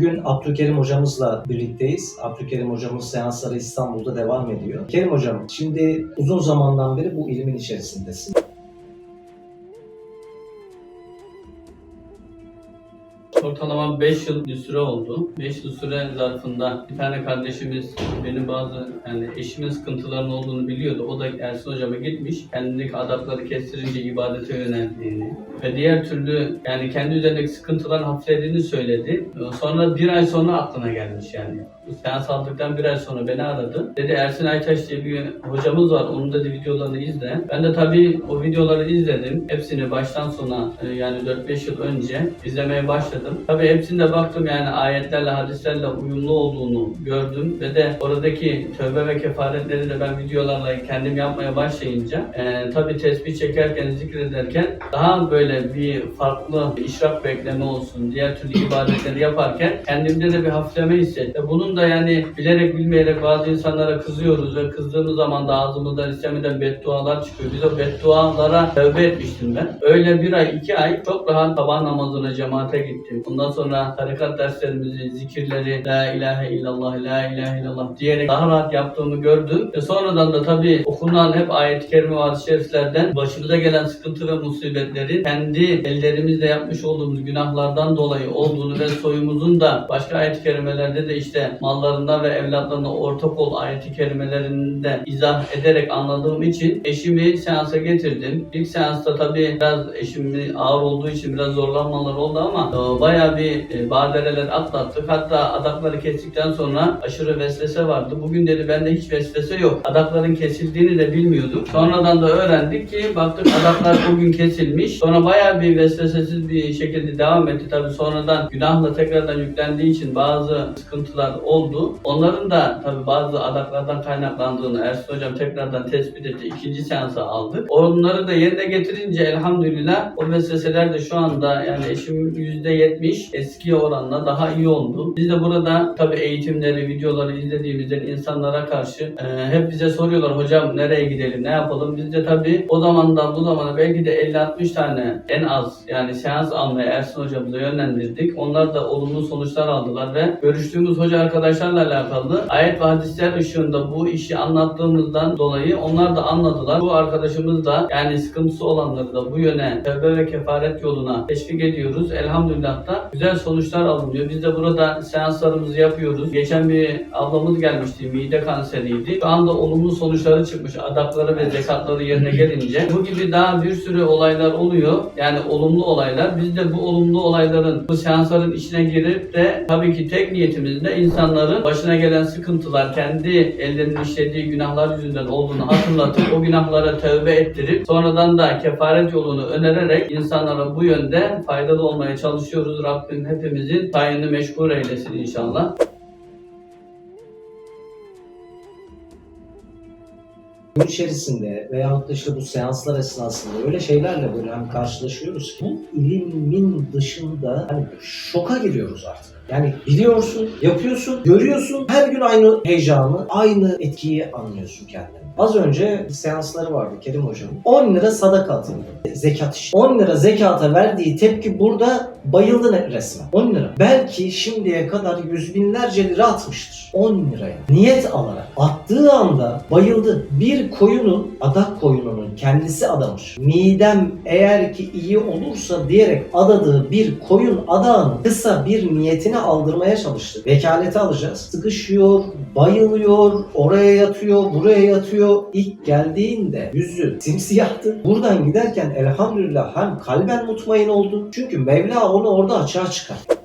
Bugün Abdülkerim hocamızla birlikteyiz. Abdülkerim hocamız seansları İstanbul'da devam ediyor. Kerim hocam, şimdi uzun zamandan beri bu ilimin içerisindesin. Ortalama 5 yıl bir süre oldu. 5 yıl süre zarfında bir tane kardeşimiz benim bazı yani eşimin sıkıntılarının olduğunu biliyordu. O da Ersin hocama gitmiş. Kendindeki adapları kestirince ibadete yöneldiğini ve diğer türlü yani kendi üzerindeki sıkıntıların hafiflediğini söyledi. Sonra bir ay sonra aklına gelmiş yani. Seans aldıktan bir ay sonra beni aradı. Dedi Ersin Aytaş diye bir hocamız var. Onun da videolarını izle. Ben de tabii o videoları izledim. Hepsini baştan sona e, yani 4-5 yıl önce izlemeye başladım. Tabii hepsinde baktım yani ayetlerle, hadislerle uyumlu olduğunu gördüm ve de oradaki tövbe ve kefaretleri de ben videolarla kendim yapmaya başlayınca e, tabii tesbih çekerken, zikrederken daha böyle bir farklı işrak bekleme olsun, diğer türlü ibadetleri yaparken kendimde de bir hafifleme hissettim. Bunun da yani bilerek bilmeyerek bazı insanlara kızıyoruz ve kızdığımız zaman da ağzımızdan istemeden beddualar çıkıyor. Biz o beddualara tövbe etmiştim ben. Öyle bir ay, iki ay çok rahat sabah namazına cemaate gittim. Ondan sonra tarikat derslerimizi, zikirleri, La ilahe illallah, La ilahe illallah diyerek daha rahat yaptığımı gördüm. Ve sonradan da tabii okunan hep ayet-i kerime ve şeriflerden başımıza gelen sıkıntı ve musibetleri kendi ellerimizle yapmış olduğumuz günahlardan dolayı olduğunu ve soyumuzun da başka ayet-i kerimelerde de işte mallarına ve evlatlarına ortak ol ayet-i kerimelerinde izah ederek anladığım için eşimi seansa getirdim. İlk seansta tabii biraz eşimin ağır olduğu için biraz zorlanmalar oldu ama e, bayağı bir e, atlattık. Hatta adakları kestikten sonra aşırı vesvese vardı. Bugün dedi bende hiç vesvese yok. Adakların kesildiğini de bilmiyorduk. Sonradan da öğrendik ki baktık adaklar bugün kesilmiş. Sonra bayağı bir vesvesesiz bir şekilde devam etti. Tabii sonradan günahla tekrardan yüklendiği için bazı sıkıntılar oldu. Onların da tabii bazı adaklardan kaynaklandığını Ersin Hocam tekrardan tespit etti. İkinci seansa aldık. Onları da yerine getirince elhamdülillah o vesveseler de şu anda yani eşim %70 eskiye oranla daha iyi oldu. Biz de burada tabii eğitimleri, videoları izlediğimizde insanlara karşı e, hep bize soruyorlar hocam nereye gidelim, ne yapalım? Biz de tabii o zamandan bu zamana belki de 50-60 tane en az yani seans almaya Ersin hocamıza yönlendirdik. Onlar da olumlu sonuçlar aldılar ve görüştüğümüz hoca arkadaşlarla alakalı ayet ve hadisler ışığında bu işi anlattığımızdan dolayı onlar da anladılar. Bu arkadaşımız da yani sıkıntısı olanları da bu yöne tövbe ve kefaret yoluna teşvik ediyoruz. Elhamdülillah da güzel sonuçlar alınıyor. Biz de burada seanslarımızı yapıyoruz. Geçen bir ablamız gelmişti. Mide kanseriydi. Şu anda olumlu sonuçları çıkmış. Adakları ve zekatları yerine gelince. Bu gibi daha bir sürü olaylar oluyor. Yani olumlu olaylar. Biz de bu olumlu olayların bu seansların içine girip de tabii ki tek niyetimiz de insanların başına gelen sıkıntılar kendi ellerinin işlediği günahlar yüzünden olduğunu hatırlatıp o günahlara tövbe ettirip sonradan da kefaret yolunu önererek insanlara bu yönde faydalı olmaya çalışıyoruz. Rabbim hepimizin sayını meşgul eylesin inşallah. Gün içerisinde veyahut da işte bu seanslar esnasında öyle şeylerle böyle hani karşılaşıyoruz ki ilimin dışında hani şoka giriyoruz artık. Yani biliyorsun, yapıyorsun, görüyorsun. Her gün aynı heyecanı, aynı etkiyi anlıyorsun kendine. Az önce seansları vardı Kerim Hocam'ın. 10 lira sadaka atıldı. Zekat işi. 10 lira zekata verdiği tepki burada bayıldı resmen. 10 lira. Belki şimdiye kadar yüz binlerce lira atmıştır. 10 liraya. Niyet alarak. Attığı anda bayıldı. Bir koyunun, adak koyununun kendisi adamış. Midem eğer ki iyi olursa diyerek adadığı bir koyun adağını kısa bir niyetine aldırmaya çalıştı. Vekaleti alacağız. Sıkışıyor, bayılıyor, oraya yatıyor, buraya yatıyor. İlk geldiğinde yüzü simsiyahtı. Buradan giderken elhamdülillah hem kalben mutmain oldu. Çünkü Mevla onu orada açığa çıkarttı.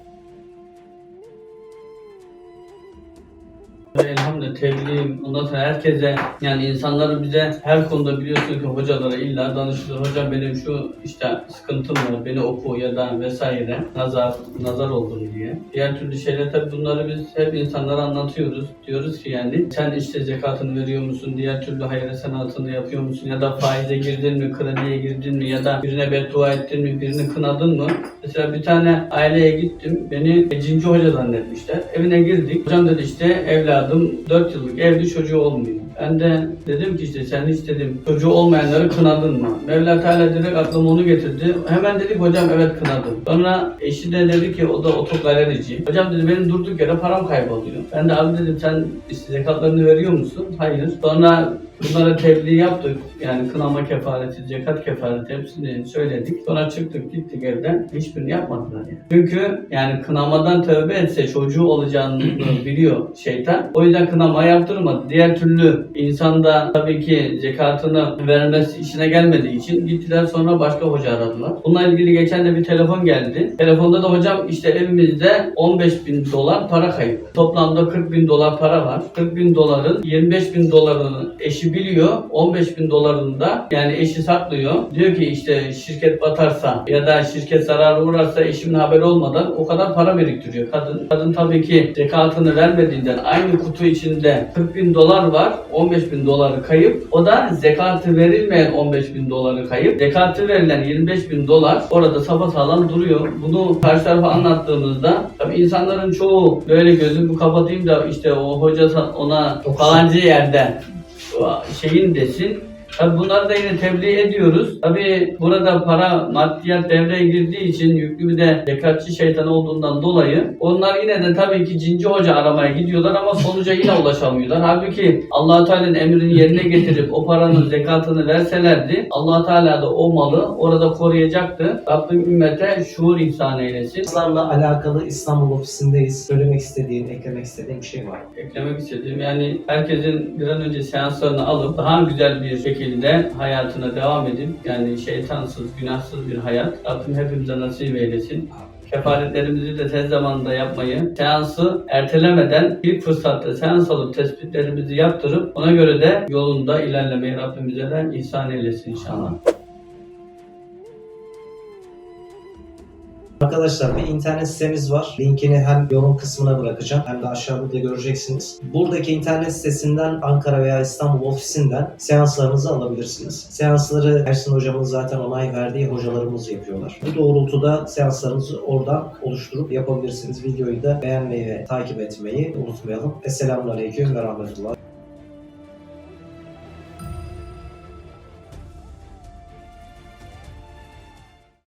Ve Elhamdülillah tebliğ ondan sonra herkese yani insanları bize her konuda biliyorsun ki hocalara illa danışılır. Hocam benim şu işte sıkıntım var beni oku ya da vesaire nazar nazar oldum diye. Diğer türlü şeyler tabii bunları biz hep insanlara anlatıyoruz. Diyoruz ki yani sen işte zekatını veriyor musun? Diğer türlü hayır senatını yapıyor musun? Ya da faize girdin mi? Krediye girdin mi? Ya da birine beddua ettin mi? Birini kınadın mı? Mesela bir tane aileye gittim. Beni cinci hoca zannetmişler. Evine girdik. Hocam dedi işte evladım 4 yıllık evli çocuğu olmuyor. Ben de dedim ki işte sen hiç dedim çocuğu olmayanları kınadın mı? Mevla Teala direkt aklıma onu getirdi. Hemen dedik hocam evet kınadım. Sonra eşi de dedi ki o da otogalerici. Hocam dedi benim durduk yere param kayboluyor. Ben de abi dedim sen işte zekatlarını veriyor musun? Hayır. Sonra bunlara tebliğ yaptık. Yani kınama kefareti, zekat kefareti hepsini söyledik. Sonra çıktık gittik evden. Hiçbirini yapmadılar yani. Çünkü yani kınamadan tövbe etse çocuğu olacağını biliyor şeytan. O yüzden kınama yaptırmadı. Diğer türlü insanda tabii ki zekatını vermesi işine gelmediği için gittiler sonra başka hoca aradılar. Bununla ilgili geçen de bir telefon geldi. Telefonda da hocam işte evimizde 15 bin dolar para kayıp. Toplamda 40 bin dolar para var. 40 bin doların 25 bin dolarını eşi biliyor. 15 bin dolarını da yani eşi saklıyor. Diyor ki işte şirket batarsa ya da şirket zararı uğrarsa eşimin haberi olmadan o kadar para biriktiriyor kadın. Kadın tabii ki zekatını vermediğinden aynı kutu içinde 40 bin dolar var. 15 bin doları kayıp. O da zekatı verilmeyen 15 bin doları kayıp. Zekatı verilen 25 bin dolar orada sapasağlam duruyor. Bunu karşı tarafa anlattığımızda tabii insanların çoğu böyle gözümü kapatayım da işte o hoca ona falancı yerde şeyin desin. Tabi bunları da yine tebliğ ediyoruz. Tabi burada para maddiyat devreye girdiği için yüklü bir de zekatçı şeytan olduğundan dolayı onlar yine de tabii ki cinci hoca aramaya gidiyorlar ama sonuca yine ulaşamıyorlar. Halbuki allah Teala'nın emrini yerine getirip o paranın zekatını verselerdi allah Teala da o malı orada koruyacaktı. Rabbim ümmete şuur ihsan eylesin. Seanslarla alakalı İstanbul ofisindeyiz. Söylemek istediğin, eklemek istediğin bir şey var mı? eklemek istediğim yani herkesin bir an önce seanslarını alıp daha güzel bir şekilde hayatına devam edip yani şeytansız, günahsız bir hayat Rabbim hepimize nasip eylesin. Kefaretlerimizi de tez zamanda yapmayı, seansı ertelemeden ilk fırsatta seans alıp tespitlerimizi yaptırıp ona göre de yolunda ilerlemeyi Rabbimize de ihsan eylesin inşallah. Arkadaşlar bir internet sitemiz var. Linkini hem yorum kısmına bırakacağım hem de aşağıda da göreceksiniz. Buradaki internet sitesinden Ankara veya İstanbul ofisinden seanslarınızı alabilirsiniz. Seansları Ersin hocamın zaten onay verdiği hocalarımız yapıyorlar. Bu doğrultuda seanslarınızı oradan oluşturup yapabilirsiniz. Videoyu da beğenmeyi ve takip etmeyi unutmayalım. Esselamun Aleyküm ve Rahmetullah.